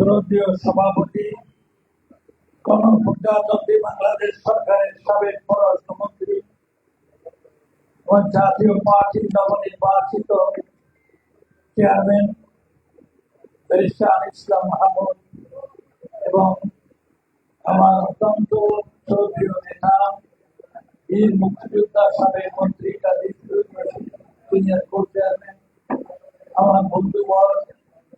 শ্রদ্ধীয় সভাপতি গণপ্রজাতন্ত্রী বাংলাদেশ সরকারের সাবেক পররাষ্ট্রমন্ত্রী এবং জাতীয় পার্টির নবনির্বাচিত চেয়ারম্যান ব্যারিস্টার ইসলাম মাহমুদ এবং আমার অত্যন্ত শ্রদ্ধীয় নেতা, বীর মুক্তিযোদ্ধা সাবেক মন্ত্রী কাজী সিনিয়র কোর্ট চেয়ারম্যান আমার বন্ধুবর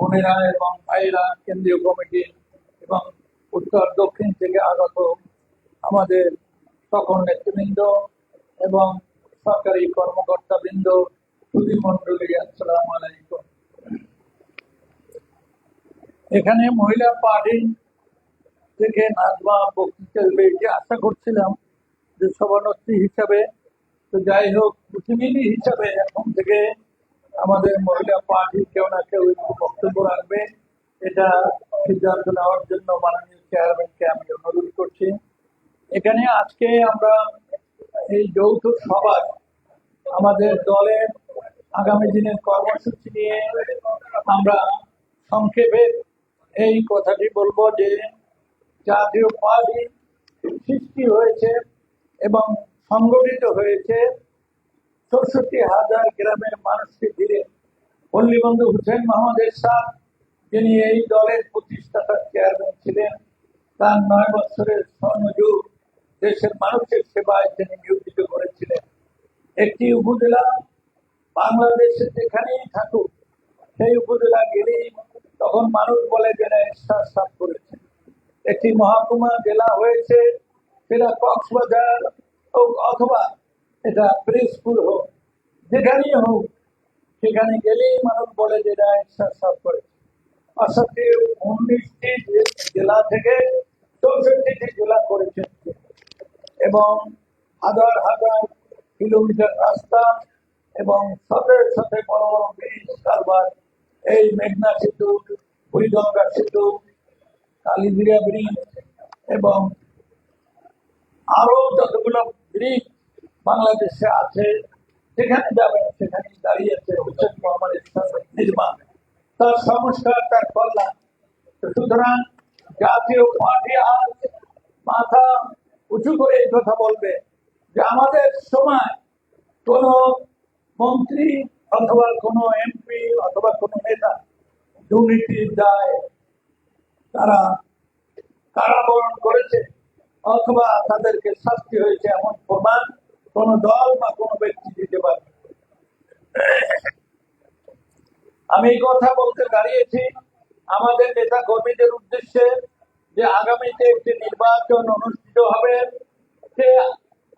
বোনেরা এবং ভাইরা কেন্দ্রীয় কমিটি এবং উত্তর, দক্ষিণ থেকে আগত আমাদের সকল নেতৃবৃন্দ এবং সরকারি কর্মকর্তাবৃন্দ, সুধী মন্ডলী আসসালাম আলাইকুম। এখানে মহিলা পার্টি থেকে নাজমা বক্তৃতা দেবে যে আশা করছিলাম যে সভানেত্রী হিসাবে, তো যাই হোক প্রতিনিধি হিসাবে এখন থেকে আমাদের মহিলা পার্টি কেউ না কেউ একটু বক্তব্য রাখবে। এটা সিদ্ধান্ত নেওয়ার জন্য মাননীয় চেয়ারম্যানকে আমি অনুরোধ করছি। এখানে আজকে আমরা এই যৌথ সভায় আমাদের দলের আগামী দিনের কর্মসূচি নিয়ে আমরা সংক্ষেপে এই কথাটি বলব যে জাতীয় পার্টি সৃষ্টি হয়েছে এবং সংগঠিত হয়েছে চৌষট্টি হাজার গ্রামের মানুষকে ঘিরে পল্লীবন্ধু হুসেন মোহাম্মদ এরশাদ, যিনি এই দলের প্রতিষ্ঠাতা চেয়ারম্যান ছিলেন, তার নয় বছরের স্বর্ণযুগ দেশের মানুষের সেবায় তিনি নিয়োজিত করেছিলেন। একটি উপজেলা বাংলাদেশে যেখানেই থাকুক, সেই উপজেলা গেলেই তখন মানুষ বলে যে না এরশাদ সাফ করেছে। একটি মহকুমা জেলা হয়েছে, সেটা কক্সবাজার অথবা এটা প্রেসপুর হোক, যেখানেই হোক, সেখানে গেলেই মানুষ বলে যে এটা সাফ করেছে। অর্থাৎ উনিশটি জেলা থেকে চৌষট্টিটি জেলা করেছেন এবং হাজার হাজার কিলোমিটার রাস্তা এবং শত সাথে বড় বড় ব্রিজ কারবার এই মেঘনা সেতু, বুড়িগঙ্গা সেতু কালীদিরা ব্রিজ এবং আরও যতগুলো ব্রিজ বাংলাদেশে আছে, যেখানে যাবেন সেখানে দাঁড়িয়েছে হুসেন মোহাম্মদ ইসলামের নির্মাণ। তার সংস্কার, তার কল্যাণ। সুতরাং জাতীয় পার্টি আজ মাথা উঁচু করে এই কথা বলবে যে আমাদের সময় কোন মন্ত্রী অথবা কোন এমপি অথবা কোন নেতা দুর্নীতির দায় তারা কারাবরণ করেছে অথবা তাদেরকে শাস্তি হয়েছে এমন প্রমাণ কোন দল বা কোন ব্যক্তি দিতে পারবে আমি এই কথা বলতে দাঁড়িয়েছি। আমাদের নেতা কর্মীদের উদ্দেশ্যে যে আগামীতে একটি নির্বাচন অনুষ্ঠিত হবে, সে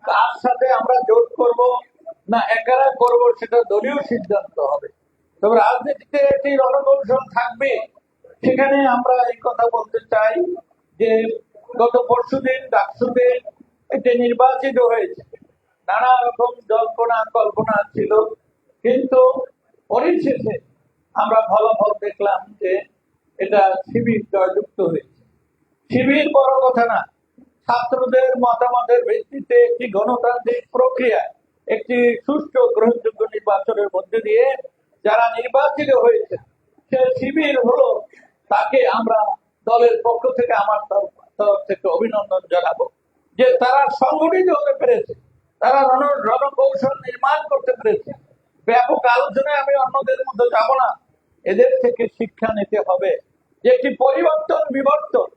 কার সাথে আমরা জোট করব না একারা করব, সেটা দলীয় সিদ্ধান্ত হবে। তবে রাজনীতিতে একটি রণকৌশল থাকবে। সেখানে আমরা এই কথা বলতে চাই যে গত পরশুদিন ডাকসুতে একটি নির্বাচিত হয়েছে। নানা রকম জল্পনা, কল্পনা ছিল। কিন্তু পরিশেষে আমরা ফলাফল দেখলাম যে এটা শিবির জয়যুক্ত হয়েছে। শিবির বড় কথা না, ছাত্রদের মতামতের ভিত্তিতে একটি গণতান্ত্রিক প্রক্রিয়া, একটি সুষ্ঠু গ্রহণযোগ্য নির্বাচনের মধ্যে দিয়ে যারা নির্বাচিত হয়েছে, সে শিবির হলো তাকে আমরা দলের পক্ষ থেকে, আমার তরফ থেকে অভিনন্দন জানাব যে তারা সংগঠিত হতে পেরেছে। তারা রণ, রণকৌশল নির্মাণ করতে পেরেছে। ব্যাপক আলোচনায় আমি অন্যদের মধ্যে যাব না। এদের থেকে শিক্ষা নিতে হবে। যে একটি পরিবর্তন, বিবর্তন,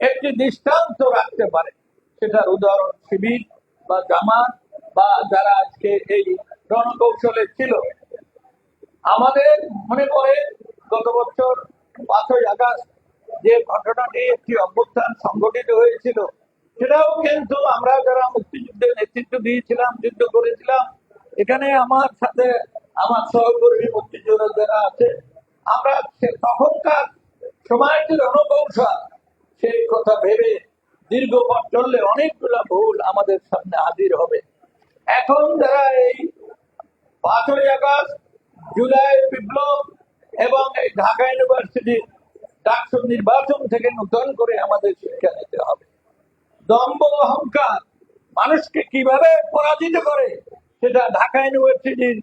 একটি দৃষ্টান্ত রাখতে পারে, সেটার উদাহরণ শিবির বা জামাত বা যারা আজকে এই রণকৌশলে ছিল। আমাদের মনে পড়ে গত বছর পাঁচই আগস্ট যে ঘটনাটি একটি অভ্যুত্থান সংগঠিত হয়েছিল সেটাও কিন্তু আমরা যারা মুক্তিযুদ্ধের নেতৃত্ব দিয়েছিলাম, যুদ্ধ করেছিলাম, এখানে আমার সাথে আমার সহকর্মী মুক্তিযোদ্ধা যারা আছে, আমরা তখনকার সময়ের যে রণকৌশল সেই কথা ভেবে দীর্ঘ পথ চললে অনেকগুলো ভুল আমাদের সামনে হাজির হবে। এখন যারা এই পাঁচই আগস্ট, জুলাই বিপ্লব এবং এই ঢাকা ইউনিভার্সিটির ডাকসু নির্বাচন থেকে নতুন করে আমাদের শিক্ষা নিতে হবে। দম্ভ অহংকার। মানুষকে কীভাবে পরাজিত করে, সেটা ঢাকা ইউনিভার্সিটির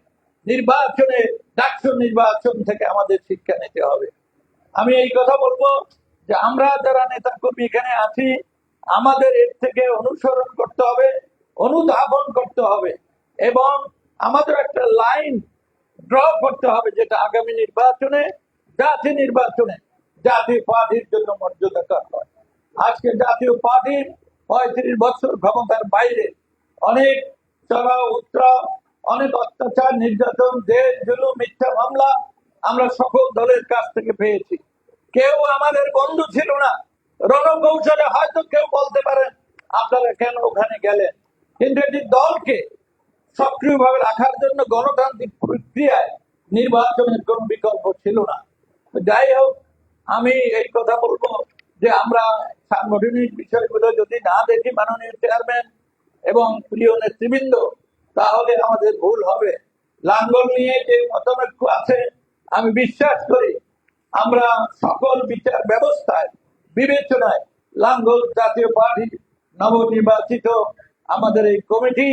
নির্বাচনে ডাকসু নির্বাচন থেকে আমাদের শিক্ষা নিতে হবে। আমি এই কথা বলব যে আমরা যারা নেতা কর্মী এখানে আছি, আমাদের এর থেকে অনুসরণ করতে হবে, অনুধাবন করতে হবে, এবং আমাদের একটা লাইন ড্র করতে হবে যেটা আগামী নির্বাচনে, জাতি নির্বাচনে, জাতীয় পার্টির জন্য মর্যাদাকর হয়। আজকে জাতীয় পার্টির পঁয়ত্রিশ বছর ক্ষমতার বাইরে। অনেক চড়া উত্তরাও অনেক অত্যাচার, নির্যাতন দেশ জুলুম, মিথ্যা মামলা আমরা সকল দলের কাছ থেকে পেয়েছি। কেউ আমাদের বন্ধু ছিল না। রণকৌশলে হয়তো কেউ বলতে পারেন আপনারা কেন ওখানে গেলেন? কিন্তু এটি দলকে সক্রিয়ভাবে রাখার জন্য গণতান্ত্রিক প্রক্রিয়ায় নির্বাচনের কোন বিকল্প ছিল না। যাই হোক, আমি এই কথা বলব। যে আমরা সাংগঠনিক বিষয়গুলো যদি না দেখি মাননীয় চেয়ারম্যান এবং প্রিয় নেতৃবৃন্দ, তাহলে আমাদের ভুল হবে। লাঙ্গল নিয়ে যে মতানৈক্য আছে, আমি বিশ্বাস করি আমরা সকল বিচার ব্যবস্থায়, বিবেচনায় লাঙ্গল জাতীয় পার্টি নবনির্বাচিত আমাদের এই কমিটি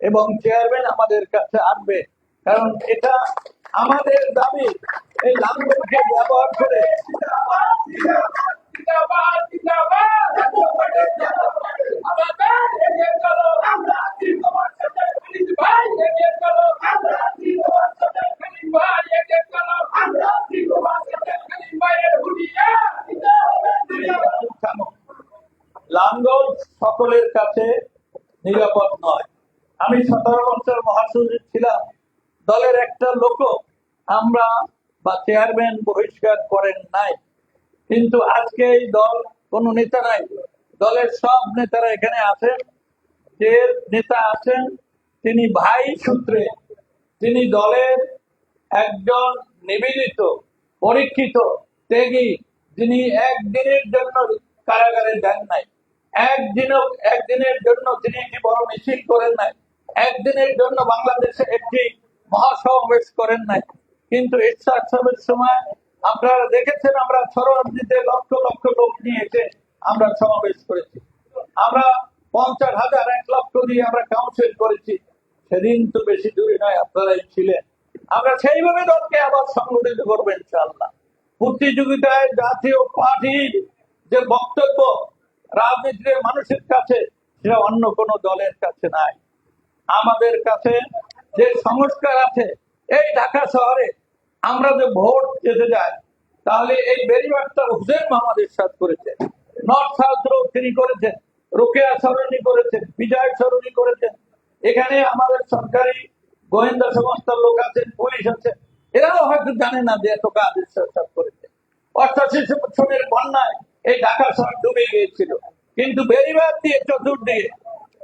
এবং চেয়ারম্যান আমাদের কাছে আসবে। কারণ এটা আমাদের দাবি, এই লাঙ্গলকে ব্যবহার করে সকলের কাছে নিরাপদ নয়। আমি সতেরো বছর মহাসচিব ছিলাম। দলের একটা লোক আমরা বা চেয়ারম্যান বহিষ্কার করেন নাই। কিন্তু আজকে এই দল কোন নেতা নাই। দলের সব নেতারা এখানে আছেন। যে নেতা আছেন, তিনি ভাই সূত্রে। তিনি দলের একজন নিবেদিত, পরীক্ষিত, ত্যাগী। যিনি একদিনের জন্য কারাগারে যান নাই। একদিনও, একদিনের জন্য তিনি একটি বড় মিছিল করেন নাই। একদিনের জন্য বাংলাদেশে একটি মহাসমাবেশ করেন নাই। কিন্তু ইচ্ছা সময় আপনারা দেখেছেন, আমরা লক্ষ লক্ষ লোক নিয়ে এসে আমরা সমাবেশ করেছি। আমরা পঞ্চাশ হাজার, এক লক্ষ দিয়ে আমরা কাউন্সিল করেছি। সেদিন তো বেশি দূরে নয়, আপনারাই ছিলেন। আমরা সেইভাবে দলকে আবার সংগঠিত করব ইনশাল্লাহ প্রতিযোগিতায় জাতীয় পার্টির যে বক্তব্য রাজনীতির মানুষের কাছে, সেটা অন্য কোনো দলের কাছে নাই। আমাদের কাছে যে সংস্কার আছে, এই ঢাকা শহরে আমরা যে ভোট যেতে যাই তাহলে এই বেরিবারটা হুসেন মোহাম্মদ ইরশাদ করেছেন। নর্থ সাউথ রোড তিনি করেছেন, রোকেয়া সরণি করেছেন, বিজয় সরণি করেছেন। এখানে আমাদের সরকারি গোয়েন্দা সংস্থার লোক আছেন, পুলিশ আছে। এরাও হয়তো জানে না যে এত কাজ করেছে অষ্টাশি বন্যায় এই ঢাকা শহর ডুবে গিয়েছিল। কিন্তু বেরিবার দিয়ে চতুর্দিকে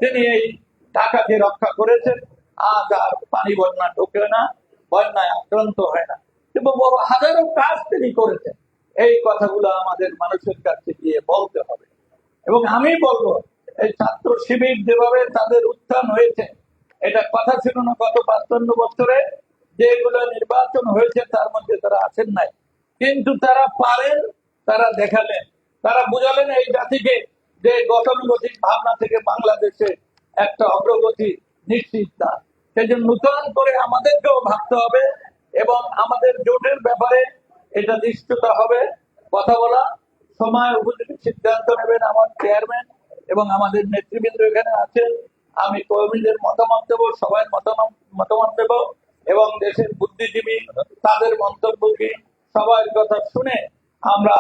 তিনি এই ঢাকাকে রক্ষা করেছেন। আজ আর পানি বন্যা ঢোকে না, বন্যায় আক্রান্ত হয় না। এবং হাজারো কাজ তিনি করেছেন। এই কথাগুলো আমাদের মানুষের কাছে গিয়ে বলতে হবে। এবং আমি বলব, এই ছাত্র শিবির যেভাবে তাদের উত্থান হয়েছে, এটা কথা ছিল না গত পাঁচপান্ন বছরে। যেগুলো নির্বাচন হয়েছে তার মধ্যে তারা আছেন নাই। কিন্তু তারা পারেন, তারা দেখালেন। তারা বুঝালেন এই জাতিকে যে গতানুগতিক ভাবনা থেকে বাংলাদেশে একটা অগ্রগতি নিশ্চিত না। সেই জন্য নূতন করে আমাদেরকেও ভাবতে হবে এবং আমাদের জোটের ব্যাপারে এটা নিশ্চয়তা হবে। কথা বলা, সময় উপযোগী সিদ্ধান্ত নেবেন আমার চেয়ারম্যান এবং আমাদের নেতৃবৃন্দ এখানে আছেন আমি কর্মীদের মতামত দেব সবাই মতামত মতামত দেব এবং দেশের বুদ্ধিজীবী তাদের মন্তব্য কি, সবার কথা শুনে আমরা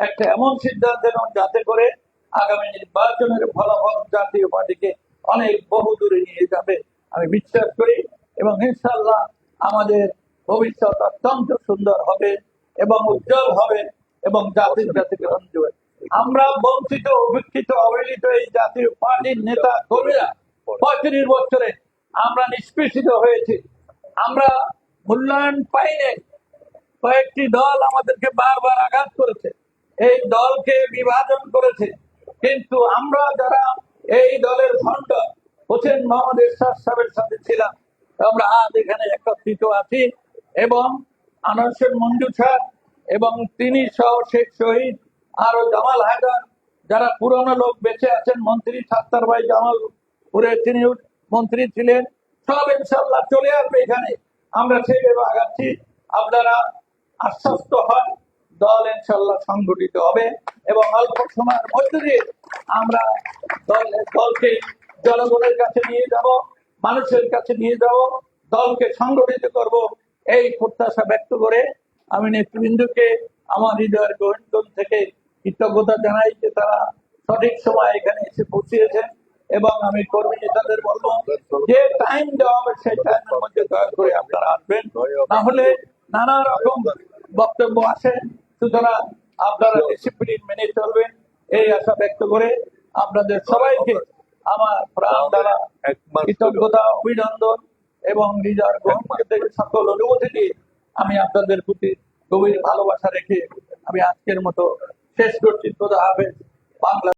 একটা এমন সিদ্ধান্ত নেব যাতে করে আগামী নির্বাচনের ফলাফল জাতীয় পার্টিকে অনেক বহু দূরে নিয়ে যাবে আমি বিশ্বাস করি এবং ইনশাল্লাহ আমাদের ভবিষ্যৎ অত্যন্ত সুন্দর হবে এবং উজ্জ্বল হবে এবং জাতির কাছে গ্রহণ দেবে আমরা বঞ্চিত উপেক্ষিত অবহেলিত এই জাতীয় পার্টির নেতা কর্মীরা পঁয়ত্রিশ বছরে আমরা নিষ্পেষিত হয়েছি। আমরা মূল্যায়ন পাইনি। কয়েকটি দল আমাদেরকে বারবার আঘাত করেছে। এই দলকে বিভাজন করেছে। কিন্তু আমরা যারা এই দলের ফন্ড হোসেন মোহাম্মদ এরশাদ সাহেবের সাথে ছিলাম, আমরা আজ এখানে একত্রিত আছি এবং আনারসের মঞ্জু স্যার এবং তিনি সহ শেখ শহীদ আরও জামাল হায়দার, যারা পুরনো লোক বেঁচে আছেন, মন্ত্রী সাত্তার ভাই জামালপুরে তিনি মন্ত্রী ছিলেন, সব ইনশাল্লাহ চলে আসবে এখানে। আমরা সেই সেইভাবে আগাচ্ছি। আপনারা আশ্বস্ত হন। দল ইনশাল্লাহ সংগঠিত হবে এবং অল্প সময়ের মধ্যে দিয়ে আমরা দল দলকে জনগণের কাছে নিয়ে যাব মানুষের কাছে নিয়ে যাব দলকে সংগঠিত করব এই প্রত্যাশা ব্যক্ত করে আমি নেতৃবৃন্দকে আমার হৃদয়ের গহীন থেকে কৃতজ্ঞতা জানাই যে তারা সঠিক সময় এখানে এসে পৌঁছিয়েছেন এবং আমি কর্মী নেতাদের বলব যে টাইম দেওয়া হবে সেই টাইমের মধ্যে দয়া করে আপনারা আসবেন। তাহলে নানা রকম বক্তব্য আসে। সুতরাং আপনারা ডিসিপ্লিন মেনে চলবেন। এই আশা ব্যক্ত করে আপনাদের সবাইকে আমার প্রাণ দ্বারা কৃতজ্ঞতা অভিনন্দন এবং নিজের গ্রহণ সকল অনুমতি দিয়ে আমি আপনাদের প্রতি গভীর ভালোবাসা রেখে আমি আজকের মতো শেষ করছি। তোদা হাফেজ। বাংলা